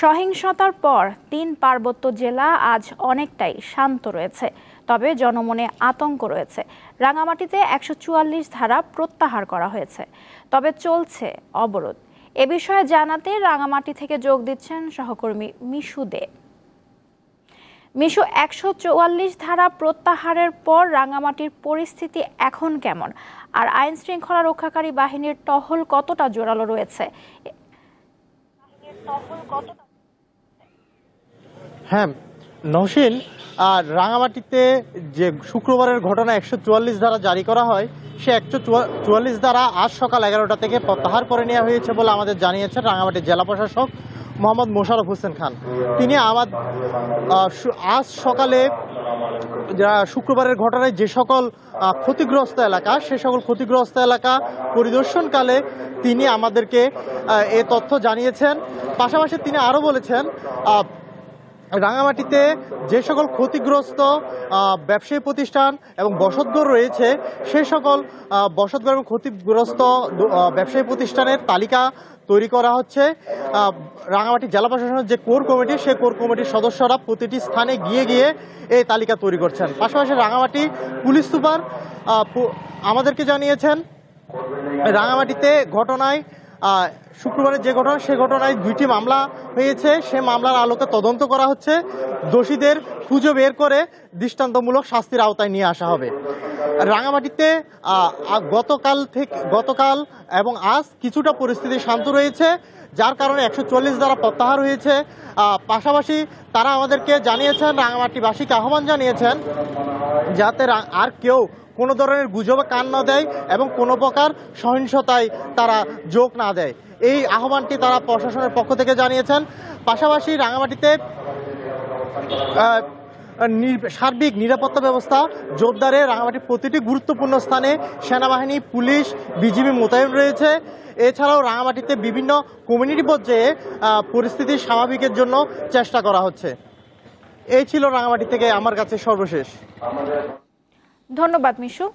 সহিংসতার পর তিন পার্বত্য জেলা আজ অনেকটাই শান্ত রয়েছে, তবে জনমনে আতঙ্ক রয়েছে। রাঙামাটিতে একশো চুয়াল্লিশ ধারা প্রত্যাহার করা হয়েছে, তবে চলছে অবরোধ। এ বিষয়ে জানাতে রাঙামাটি থেকে যোগ দিচ্ছেন সহকর্মী মিশু দে। মিশু, একশো চুয়াল্লিশ ধারা প্রত্যাহারের পর রাঙামাটির পরিস্থিতি এখন কেমন? আর আইন শৃঙ্খলা রক্ষাকারী বাহিনীর টহল কতটা জোরালো রয়েছে? হ্যাঁ নসীন আর রাঙামাটিতে যে শুক্রবারের ঘটনা একশো চুয়াল্লিশ ধারা জারি করা হয়, সে একশো চুয়াল্লিশ ধারা আজ সকাল এগারোটা থেকে প্রত্যাহার করে নেওয়া হয়েছে বলে আমাদের জানিয়েছেন রাঙামাটি জেলা প্রশাসক মোহাম্মদ মোশারফ হোসেন খান। তিনি আমার আজ সকালে শুক্রবারের ঘটনায় যে সকল ক্ষতিগ্রস্ত এলাকা, সে সকল ক্ষতিগ্রস্ত এলাকা পরিদর্শনকালে তিনি আমাদেরকে এ তথ্য জানিয়েছেন। পাশাপাশি তিনি আরও বলেছেন রাঙামাটিতে যে সকল ক্ষতিগ্রস্ত ব্যবসায়ী প্রতিষ্ঠান এবং বসতঘর রয়েছে, সে সকল বসতঘর এবং ক্ষতিগ্রস্ত ব্যবসায়ী প্রতিষ্ঠানের তালিকা তৈরি করা হচ্ছে। রাঙামাটি জেলা প্রশাসনের যে কোর কমিটি সেই কোর কমিটির সদস্যরা প্রতিটি স্থানে গিয়ে গিয়ে এই তালিকা তৈরি করছেন। পাশাপাশি রাঙামাটি পুলিশ সুপার আমাদেরকে জানিয়েছেন, রাঙামাটিতে ঘটনায় শুক্রবারের যে ঘটনা, সে ঘটনায় দুইটি মামলা হয়েছে। সে মামলার আলোকে তদন্ত করা হচ্ছে। দোষীদের খুঁজে বের করে দৃষ্টান্তমূলক শাস্তির আওতায় নিয়ে আসা হবে। রাঙামাটিতে গতকাল থেকে, গতকাল এবং আজ কিছুটা পরিস্থিতি শান্ত রয়েছে, যার কারণে একশো চল্লিশ দ্বারা প্রত্যাহার হয়েছে। পাশাপাশি তারা আমাদেরকে জানিয়েছেন, রাঙামাটিবাসীকে আহ্বান জানিয়েছেন, যাতে আর কেউ কোনো ধরনের গুজবে কান না দেয় এবং কোনো প্রকার সহিংসতায় তারা যোগ না দেয়। এই আহ্বানটি তারা প্রশাসনের পক্ষ থেকে জানিয়েছেন। পাশাপাশি রাঙামাটিতে সার্বিক নিরাপত্তা ব্যবস্থা জোরদারে রাঙামাটির প্রতিটি গুরুত্বপূর্ণ স্থানে সেনাবাহিনী, পুলিশ, বিজিবি মোতায়েন রয়েছে। এছাড়াও রাঙামাটিতে বিভিন্ন কমিউনিটি পর্যায়ে পরিস্থিতি স্বাভাবিকের জন্য চেষ্টা করা হচ্ছে। এই ছিল রাঙামাটি থেকে আমার কাছে সর্বশেষ। ধন্যবাদ মিশু।